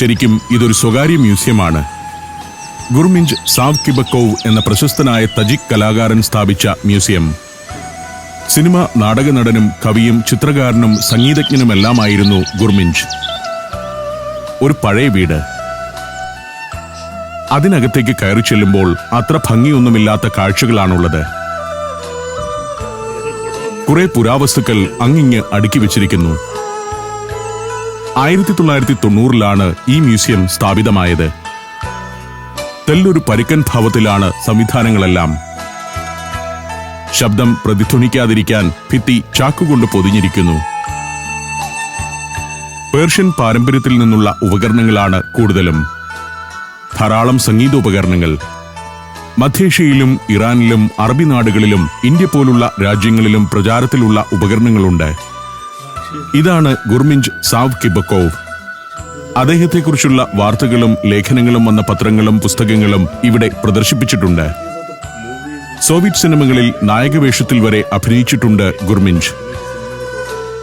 ശരിക്കും ഇതൊരു സ്വകാര്യ മ്യൂസിയമാണ്. ഗുർമിഞ്ച് സാവ് കിബക്കോവ് എന്ന പ്രശസ്തനായ തജിക് കലാകാരൻ സ്ഥാപിച്ച മ്യൂസിയം. സിനിമ നാടക നടനും കവിയും ചിത്രകാരനും സംഗീതജ്ഞനുമെല്ലാമായിരുന്നു ഗുർമിഞ്ച്. ഒരു പഴയ വീട്. അതിനകത്തേക്ക് കയറി ചെല്ലുമ്പോൾ അത്ര ഭംഗിയൊന്നുമില്ലാത്ത കാഴ്ചകളാണുള്ളത്. കുറെ പുരാവസ്തുക്കൾ അങ്ങിങ്ങ് അടുക്കി വെച്ചിരിക്കുന്നു. ആയിരത്തി തൊള്ളായിരത്തി തൊണ്ണൂറിലാണ് ഈ മ്യൂസിയം സ്ഥാപിതമായത്. തെല്ലൊരു പരുക്കൻ ഭാവത്തിലാണ് സംവിധാനങ്ങളെല്ലാം. ശബ്ദം പ്രതിധ്വനിക്കാതിരിക്കാൻ ഭിത്തി ചാക്കുകൊണ്ട് പൊതിഞ്ഞിരിക്കുന്നു. പേർഷ്യൻ പാരമ്പര്യത്തിൽ നിന്നുള്ള ഉപകരണങ്ങളാണ് കൂടുതലും. ധാരാളം സംഗീതോപകരണങ്ങൾ. മധ്യേഷ്യയിലും ഇറാനിലും അറബി നാടുകളിലും ഇന്ത്യ പോലുള്ള രാജ്യങ്ങളിലും പ്രചാരത്തിലുള്ള ഉപകരണങ്ങളുണ്ട്. ഇതാണ് ഗുർമിഞ്ച് സാവ് കിബക്കോവ് അദ്ദേഹത്തെക്കുറിച്ചുള്ള വാർത്തകളും ലേഖനങ്ങളും വന്ന പത്രങ്ങളും പുസ്തകങ്ങളും ഇവിടെ പ്രദർശിപ്പിച്ചിട്ടുണ്ട്. സോവിയറ്റ് സിനിമകളിൽ നായകവേഷത്തിൽ വരെ അഭിനയിച്ചിട്ടുണ്ട് Gurminj.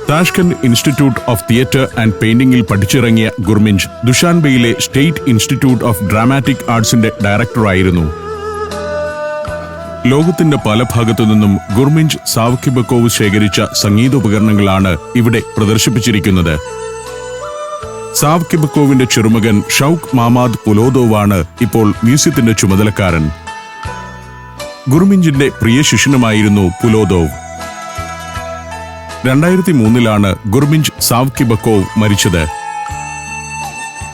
Tashkent institute of theatre and പെയിന്റിംഗിൽ പഠിച്ചിറങ്ങിയ ഗുർമിഞ്ച് ദുഷാൻബെയിലെ സ്റ്റേറ്റ് ഇൻസ്റ്റിറ്റ്യൂട്ട് ഓഫ് ഡ്രാമാറ്റിക് ആർട്സിന്റെ ഡയറക്ടറായിരുന്നു. ലോകത്തിന്റെ പല ഭാഗത്തു നിന്നും ഗുർമിഞ്ച് സാവ്കിബക്കോവ് ശേഖരിച്ച സംഗീതോപകരണങ്ങളാണ് ഇവിടെ പ്രദർശിപ്പിച്ചിരിക്കുന്നത്. സാവ്കിബക്കോവിന്റെ ചെറുമകൻ ഷൌക് മാമാദ് പുലോദോവാണ് ഇപ്പോൾ മ്യൂസിയത്തിന്റെ ചുമതലക്കാരൻ. ഗുർമിഞ്ചിന്റെ പ്രിയ ശിഷ്യനുമായിരുന്നു പുലോദോവ്. രണ്ടായിരത്തി മൂന്നിലാണ് ഗുർമിഞ്ച് സാവ്കിബക്കോവ് മരിച്ചത്.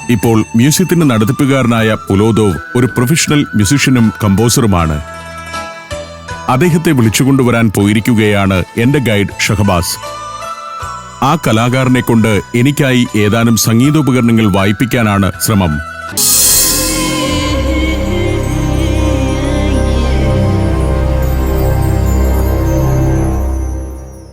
ഇപ്പോൾ മ്യൂസിയത്തിന്റെ നടത്തിപ്പുകാരനായ പുലോദോവ് ഒരു പ്രൊഫഷണൽ മ്യൂസിഷ്യനും കമ്പോസറുമാണ്. അദ്ദേഹത്തെ വിളിച്ചുകൊണ്ടുവരാൻ പോയിരിക്കുകയാണ് എന്റെ ഗൈഡ് ഷഹബാസ്. ആ കലാകാരനെ കൊണ്ട് എനിക്കായി ഏതാനും സംഗീതോപകരണങ്ങൾ വായിപ്പിക്കാനാണ് ശ്രമം.